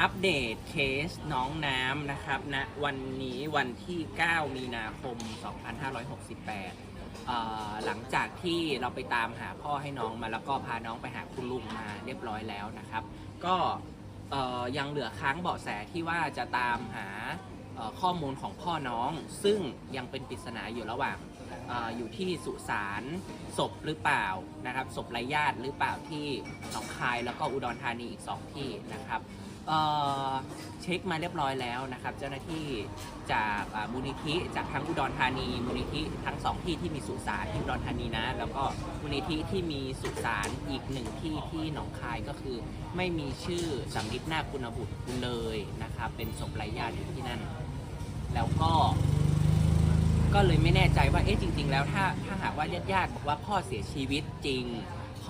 อัปเดตเคสน้องน้ำนะครับณนะวันนี้วันที่ 9 มีนาคม 2568 หลังจากที่เราไปตามหาพ่อให้น้องมาแล้วก็พาน้องไปหาคุณลุงมาเรียบร้อยแล้วนะครับ ก็ยังเหลือค้างเบาะแสที่ว่าจะตามหาข้อมูลของพ่อน้อง ซึ่งยังเป็นปริศนาอยู่ระหว่างอออยู่ที่สุสานศพหรือเปล่านะครับศพไร้ญาติหรือเปล่าที่หนองคายแล้วก็อุดรธานีอีกสองที่นะครับ เช็คมาเรียบร้อยแล้วนะครับ เจ้าหน้าที่จากมูลนิธิจากทั้งอุดรธานี มูลนิธิทั้งสองที่ที่มีสุสานที่อุดรธานีนะ แล้วก็มูลนิธิที่มีสุสานอีกหนึ่งที่ที่หนองคายก็คือ ไม่มีชื่อสำลิดนาคคุณบุตรเลยนะครับ เป็นศพไร้ญาติอยู่ที่นั่น แล้วก็ก็เลยไม่แน่ใจว่าเอ๊ะจริง ๆ แล้วถ้าถ้าหากว่าญาติๆบอกว่าพ่อเสียชีวิตจริง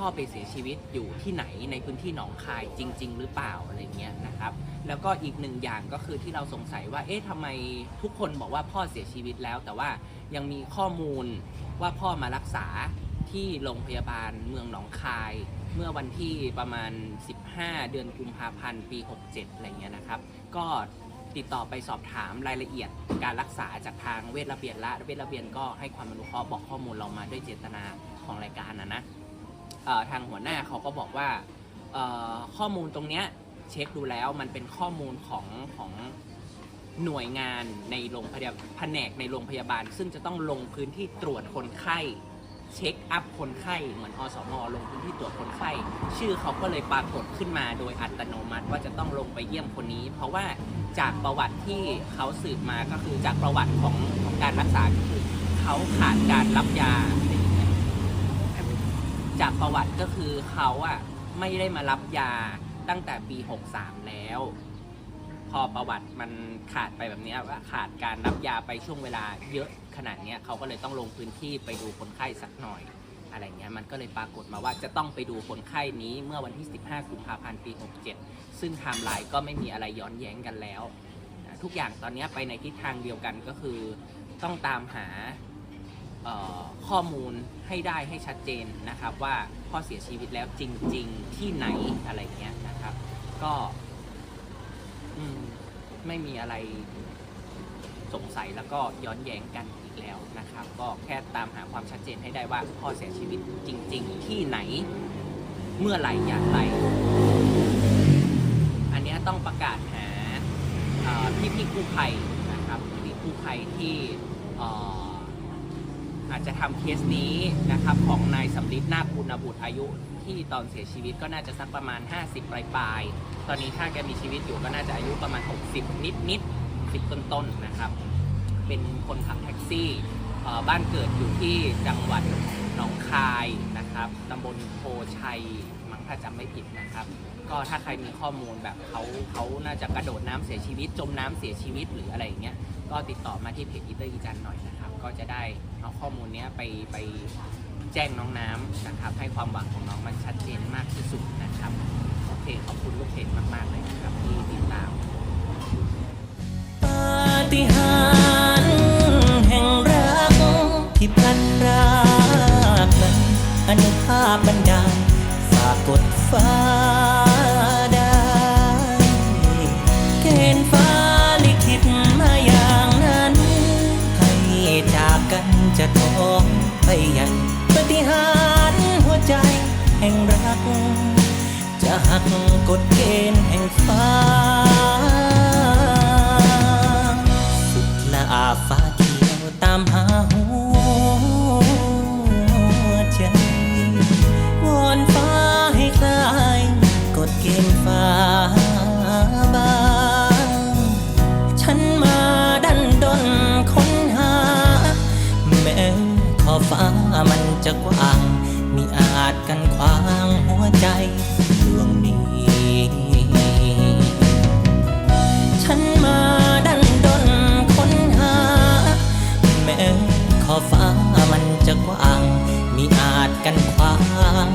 พ่อไปเสียชีวิตอยู่ที่ไหนในพื้นที่หนองคายจริง ๆ หรือเปล่าอะไรเงี้ยนะครับ แล้วก็อีกหนึ่งอย่างก็คือที่เราสงสัยว่า เอ๊ะทำไมทุกคนบอกว่าพ่อเสียชีวิตแล้ว แต่ว่ายังมีข้อมูลว่าพ่อมารักษาที่โรงพยาบาลเมืองหนองคาย เมื่อวันที่ประมาณ 15 เดือนกุมภาพันธ์ปี 67 อะไรเงี้ยนะครับ ก็ติดต่อไปสอบถามรายละเอียดการรักษาจากทางเวชระเบียนละเวชระเบียนก็ให้ความอนุเคราะห์บอกข้อมูลเรามาด้วยเจตนาของรายการนะนะ ทางหัวหน้าเขาก็บอกว่าข้อมูลตรงเนี้ยเช็คดูแล้วมันเป็นข้อมูลของของหน่วยงานในโรงพยาบาลแผนกในโรงพยาบาล ซึ่งจะต้องลงพื้นที่ตรวจคนไข้ เช็คอัพคนไข้ เหมือนอสมอลงพื้นที่ตรวจคนไข้ ชื่อเขาก็เลยปรากฏขึ้นมาโดยอัตโนมัติว่าจะต้องลงไปเยี่ยมคนนี้ เพราะว่าจากประวัติที่เขาสืบมาก็คือจากประวัติของของการรักษาคือเขาขาดการรับยาอะไรอย่างเงี้ย จากประวัติก็คือเขาอะไม่ได้มารับยาตั้งแต่ปี 63 แล้ว พอประวัติมันขาดไปแบบนี้ว่าขาดการรับยาไปช่วงเวลาเยอะขนาดเนี้ยเขาก็เลยต้องลงพื้นที่ไปดูคนไข้สักหน่อย อะไรเงี้ยมันก็เลยปรากฏมาว่าจะต้องไปดูคนไข้นี้เมื่อวันที่ 15 กุมภาพันธ์ปี 67 ซึ่งไทม์ไลน์ก็ไม่มีอะไรย้อนแย้งกันแล้ว ทุกอย่างตอนนี้ไปในทิศทางเดียวกันก็คือต้องตามหา ข้อมูลให้ได้ให้ชัดเจนนะครับว่าพ่อเสียชีวิตแล้วจริง ๆ ที่ไหนอะไรเงี้ยนะครับ ก็ไม่มีอะไรสงสัยแล้วก็ย้อนแย้งกันอีกแล้วนะครับ ก็แค่ตามหาความชัดเจนให้ได้ว่าพ่อเสียชีวิตจริง ๆ ที่ไหน เมื่อไหร่อย่างไร อันนี้ต้องประกาศหาพี่พี่กู้ภัยนะครับพี่พี่ๆกู้ภัยที่ อาจจะทำเคสนี้นะครับของนายสำลิดนาคคุณบุตรอายุที่ตอนเสียชีวิตก็น่าจะสักประมาณ 50 ปลายปลายๆตอนนี้ถ้าแกมีชีวิตอยู่ก็น่าจะอายุประมาณ 60 นิดนิดๆ10 ต้นต้นๆนะครับ เป็นคนขับแท็กซี่ บ้านเกิดอยู่ที่จังหวัดหนองคายนะครับตำบลโพชัยมั้งถ้าจำไม่ผิดนะครับ ก็ถ้าใครมีข้อมูลแบบเขาเขาน่าจะกระโดดน้ำเสียชีวิต จมน้ำเสียชีวิตหรืออะไรอย่างเงี้ยก็ติดต่อมาที่เพจอีเตอร์อีจันหน่อยนะครับ ก็จะได้เอาข้อมูลเนี้ยไปไปแจ้งน้องน้ำนะครับให้ความหวังของน้องมันชัดเจนมากที่สุดนะครับโอเคขอบคุณลูกเพจมากๆเลยนะครับที่ติดตาม ปาฏิหา อนุภาพบันดาลฝากกดฟ้าได้เกณฑ์ฟ้าลิขิตมาอย่างนั้น ให้จากกันจะท้องไปใหญ่ปฏิหารหัวใจแห่งรัก จะหักกฎเกณฑ์แห่งฟ้า จะกว้าง มีอาจกันขวางหัวใจดวงนี้ ฉันมาดันดนค้นหา แม้ขอฟ้ามันจะกว้าง มีอาจกันขวาง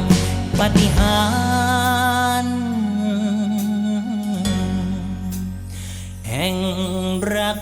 ปฏิหารแห่งรัก